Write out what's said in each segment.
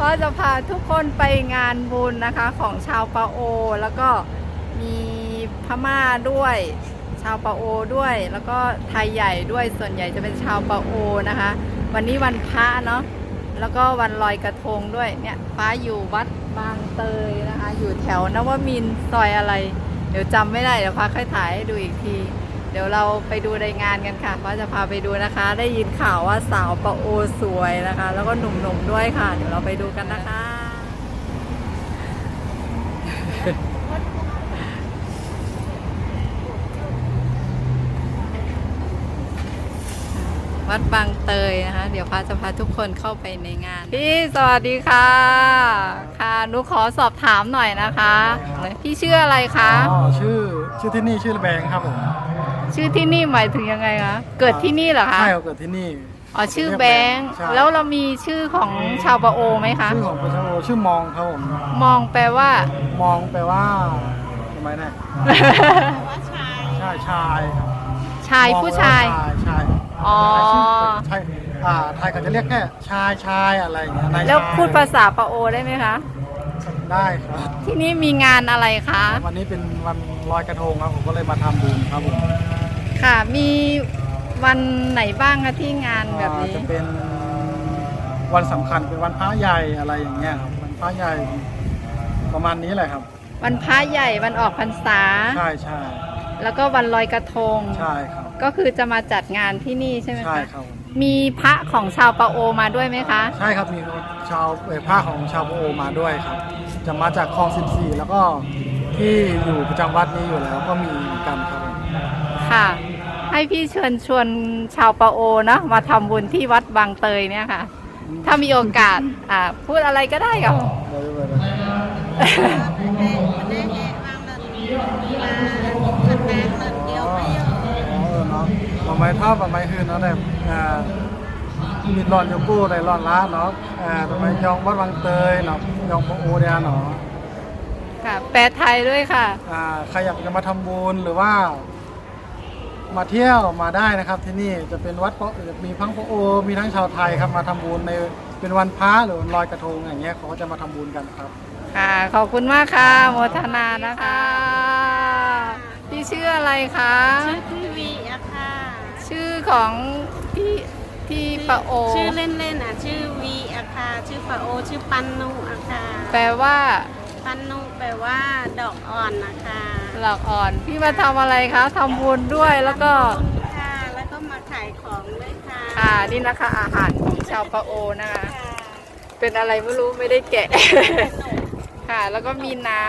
ก็จะพาทุกคนไปงานบุญนะคะของชาวปาโอ แล้วก็มีพม่าด้วย ชาวปาโอด้วย แล้วก็ไทยใหญ่ด้วยส่วนใหญ่จะเป็นชาวปาโอนะคะ วันนี้วันพระเนาะแล้วก็วันลอยกระทงด้วยเนี่ยฟ้าอยู่วัดบางเตยนะคะ อยู่แถวนวมินซอยอะไร เดี๋ยวจำไม่ได้เดี๋ยวฟ้าค่อยถ่ายให้ดูอีกที เดี๋ยวเราไปดูในงานกันค่ะฟ้าจะพาไปดูนะคะ ได้ยินข่าวว่าสาวปะโอสวยนะคะ แล้วก็หนุ่มๆด้วยค่ะ เดี๋ยวเราไปดูกันนะคะ วัดบางเตยนะคะ เดี๋ยวพาจะพาทุกคนเข้าไปในงาน พี่สวัสดีค่ะ ค่ะหนูขอสอบถามหน่อยนะคะ พี่ชื่ออะไรคะ อ๋อชื่อชื่อที่นี่ชื่อแบงค์ครับผม ชื่อที่นี่หมายถึงยังไงคะเกิดที่นี่เหรอคะใช่เราเกิดที่นี่อ๋อชื่อแบงค์ใช่แล้วเรามีชื่อของชาวปะโอไหมคะชื่อของพระเจ้าโอชื่อมองครับผมมองแปลว่า มองแปลว่าทำไมนะใช่ชายครับชายผู้ชายมองแปลว่ชายอ๋อใช่อ่าไทยเขาจะเรียกแค่ชายชายอะไรอย่างเงี้ยนายแล้วชายพูดภาษาปะโอได้ไหมคะได้ครับที่นี่มีงานอะไรคะวันนี้เป็นวันลอยกระทงครับผมก็เลยมาทำบุญครับผม ค่ะ มีวันไหนบ้างคะที่งานแบบอ่านี้ จะเป็นวันสำคัญเป็นวันพระใหญ่อะไรอย่างเงี้ยครับวันพระใหญ่ประมาณนี้แหละครับ วันพระใหญ่วันออกพรรษา ใช่ใช่แล้วก็วันลอยกระทง ใช่ครับก็คือจะมาจัดงานที่นี่ใช่ไหมใช่คะครับผมมีพระของชาวปะโอมาด้วยไหมคะ ใช่ครับมีชาวเอ่อผ้าของชาวโอมาด้วยครับ จะมาจากคลอง 14 แล้วก็ที่อยู่ประจำวัดนี้อยู่แล้วก็มีเหมือนกันครับผมค่ะ ให้พี่เชิญชวนชาวปะโอนะมาทำบุญที่วัดบางเตยเนี่ยค่ะ ถ้ามีโอกาสอ่าพูดอะไรก็ได้ค่ะเดี๋ยวเดี๋ยวเดี๋ยวอ๋อเออเนาะทำไมท่าทำไมคืนเนาะเนี่ยอ่ามีร้อนโยกู้ในร้อนล้าเนาะอ่าทำไมยองวัดบางเตยเนาะยองพระโอเดียเนาะ ค่ะ แปลไทยด้วยค่ะ อ่าใครอยากจะมาทำบุญหรือว่า มาเที่ยวมาได้นะครับที่นี่จะเป็นวัดพระมีพังพระโอ มีทั้งชาวไทยครับมาทำบุญในเป็นวันพระหรือวันลอยกระทงอย่างเงี้ยเขาก็จะมาทำบุญกันครับ ค่ะ ขอบคุณมากค่ะ โมทนานะคะ พี่ชื่ออะไรคะชื่อพี่วีอะค่ะ ชื่อของพี่ที่ปะโอ ชื่อเล่นๆอะ ชื่อวีอะค่ะ ชื่อปะโอ ชื่อปันนุอะค่ะ แปลว่า ปันนุแปลว่าดอกอ่อนนะคะหลอกอ่อน พี่มาทำอะไรคะทำบุญด้วยแล้วก็ค่ะ แล้วก็มาขายของด้วยค่ะค่ะนี่นะคะ อาหารของชาวปะโอนะคะ ค่ะเป็นอะไรไม่รู้ไม่ได้แกะค่ะ แล้วก็มีน้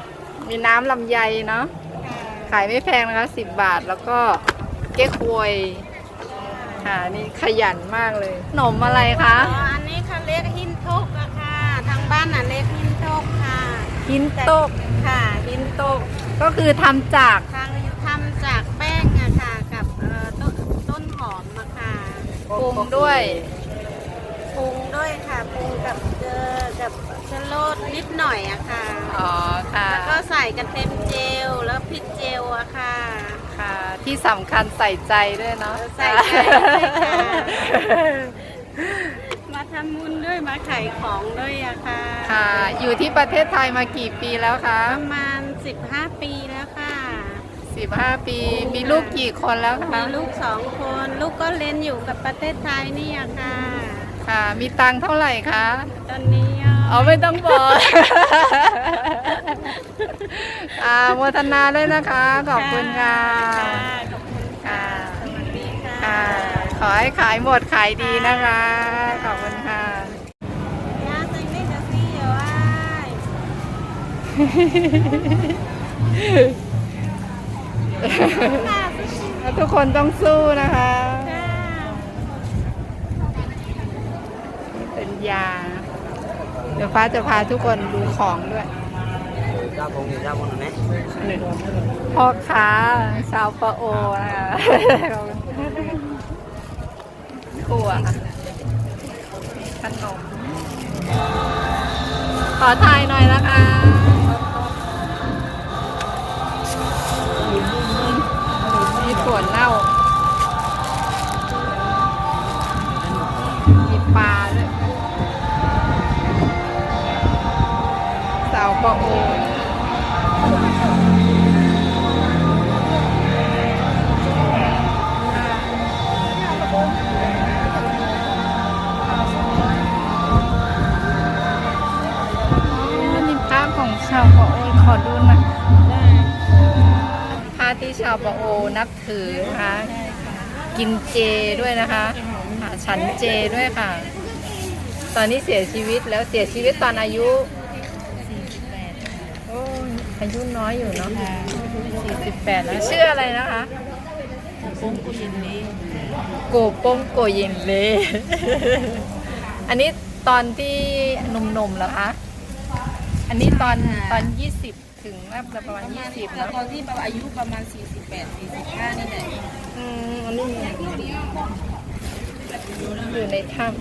ำมีน้ำลำไยเนาะขายไม่แพงนะคะสิบบาทแล้วก็เก๊กฮวยค่ะนี่ขยันมากเลยขนมอะไรคะ อ๋ออันนี้เขาเรียกหินทกอะค่ะ ทางบ้านน่ะเรียกหินทกค่ะ หินโตกค่ะหินโตกก็คือทำจากทางทำจากแป้งอะค่ะกับเอ่อต้นต้นหอมอะค่ะปรุงด้วยปรุงด้วยค่ะปรุงกับเกลือกับชะโลดนิดหน่อยอะค่ะ อ๋อค่ะแล้วก็ใส่กระเทียมเจลแล้วพริกเจลอะค่ะ ค่ะ ที่สำคัญใส่ใจด้วยเนาะใส่ใจด้วยค่ะมาทำบุญด้วยมาขายของด้วยอะค่ะ ค่ะ อยู่ที่ประเทศไทยมากี่ปีแล้วคะ ประมาณ 15 ปีแล้วค่ะ15 ปี มีลูกกี่คนแล้วคะมีลูกสองคน ลูกก็เรียนอยู่กับประเทศไทยนี่อะค่ะ ค่ะ มีตังค์เท่าไหร่คะ ตอนนี้อ๋อไม่ต้องบอก อ่าโมทนาด้วยนะคะ ขอบคุณค่ะ ขอบคุณค่ะสวัสดีค่ะ ค่ะ ขอให้ขายหมดขายดีนะคะ ขอบคุณค่ะย่าตึงนี่จะซี่เหรอวายทุกคนต้องสู้นะคะจ้าเป็นยา เดี๋ยวฟ้าจะพาทุกคนดูของด้วย ra vùng thì ra vùng này พ่อค้าชาวปะโอนะคะ ถั่วขนมขอถ่ายหน่อยนะคะ ชาวปะโอขอดูหน่อยพระที่ชาวปะโอนับถือนะคะกินเจด้วยนะคะฉันเจด้วยค่ะ ตอนนี้เสียชีวิตแล้วเสียชีวิตตอนอายุโอ้ยอายุน้อยอยู่เนาะ48แล้วชื่ออะไรนะคะโกโป้งโกยินเล อันนี้ตอนที่หนุ่มๆเหรอคะ อันนี้ตอนตอน20ถึงน่าจะประมาณ20นะตอนที่อายุประมาณ48 45นี่แหละอืมอันนี้อยู่ในถ้ำ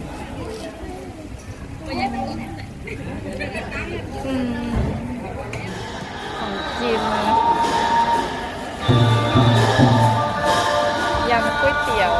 อืมของจีนนะยำก๋วยเตี๋ยว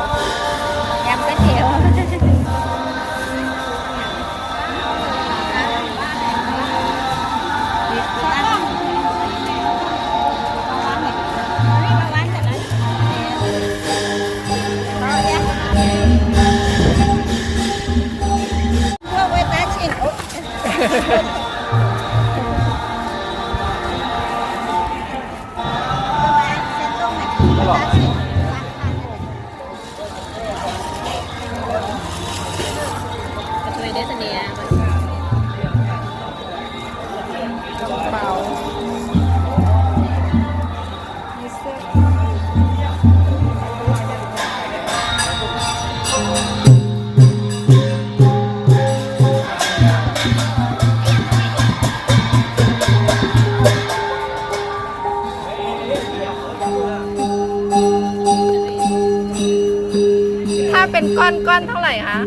ไหร่คะ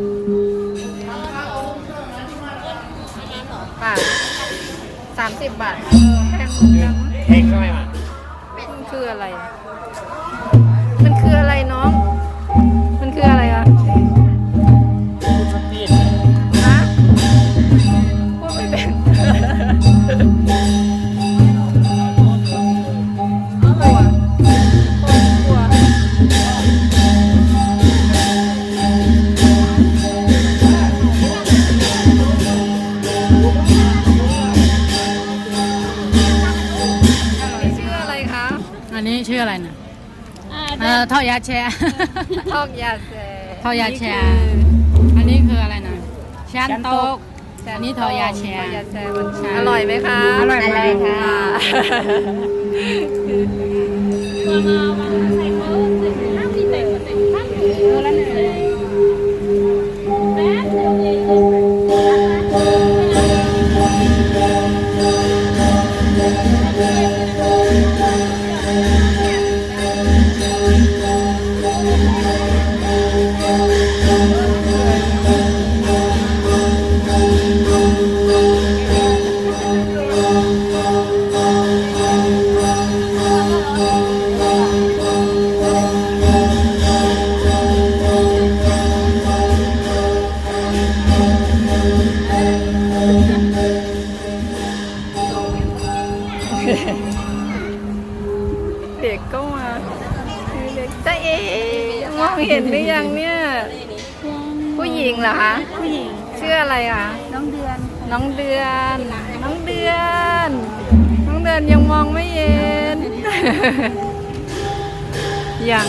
ค่ะสามสิบบาทแพงเหมือนกันเฮ้ยก็ไม่มามันคืออะไราแชร์ ทอกยาแซทอยาแชร์ อันนี้คืออะไรนะชันโตกอันนี้ทอยาแชร์ทอยาแชร์มันอร่อยไหมคะอร่อยมากค่ะเออะไรคะน้องเดือน น้องเดือน น้องเดือน น้องเดือนยังมองไม่เห็นอย่าง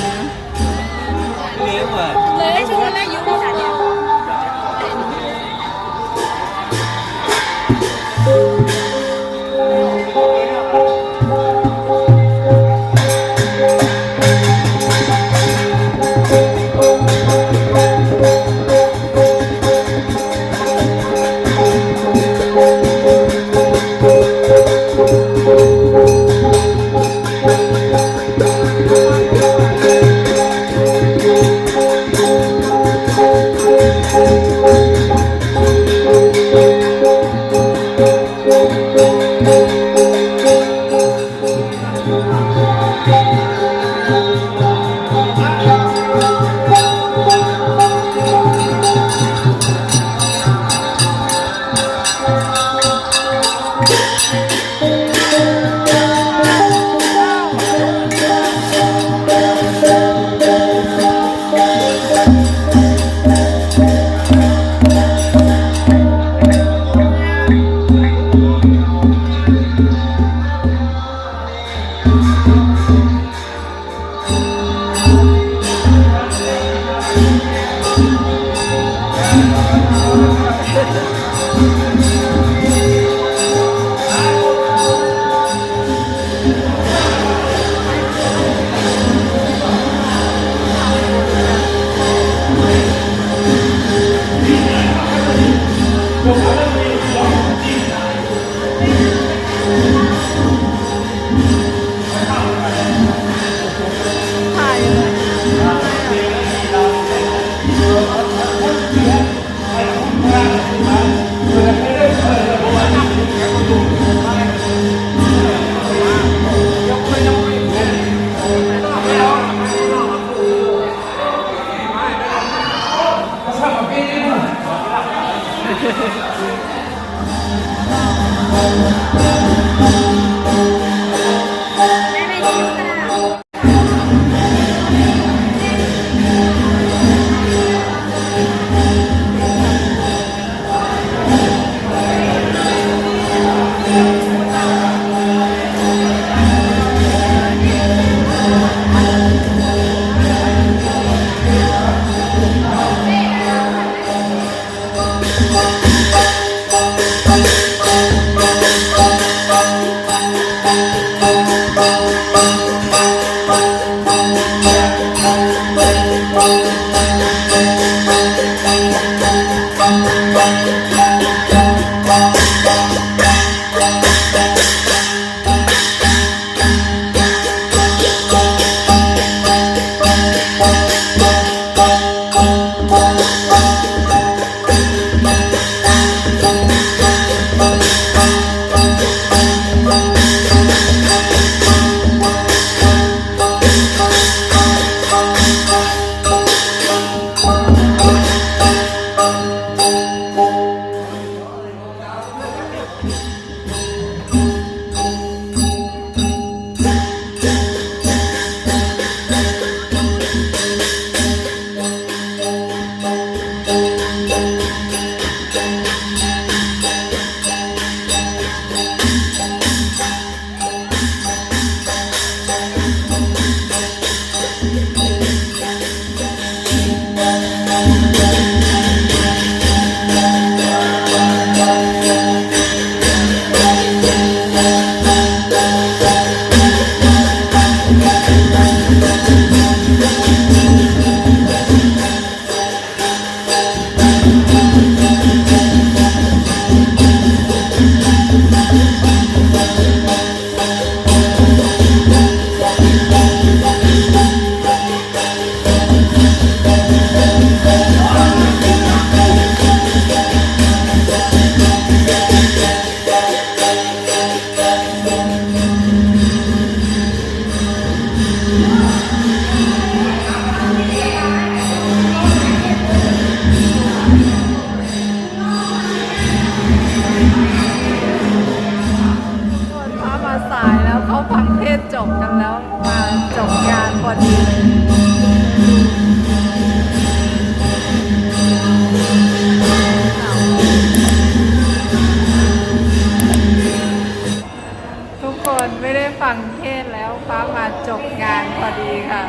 ดีค่ะ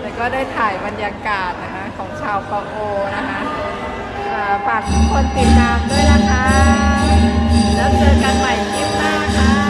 แล้วก็ได้ถ่ายบรรยากาศนะคะของชาวเปาโอนะคะฝากทุกคนติดตามด้วยนะคะ แล้วเจอกันใหม่คลิปหน้าค่ะ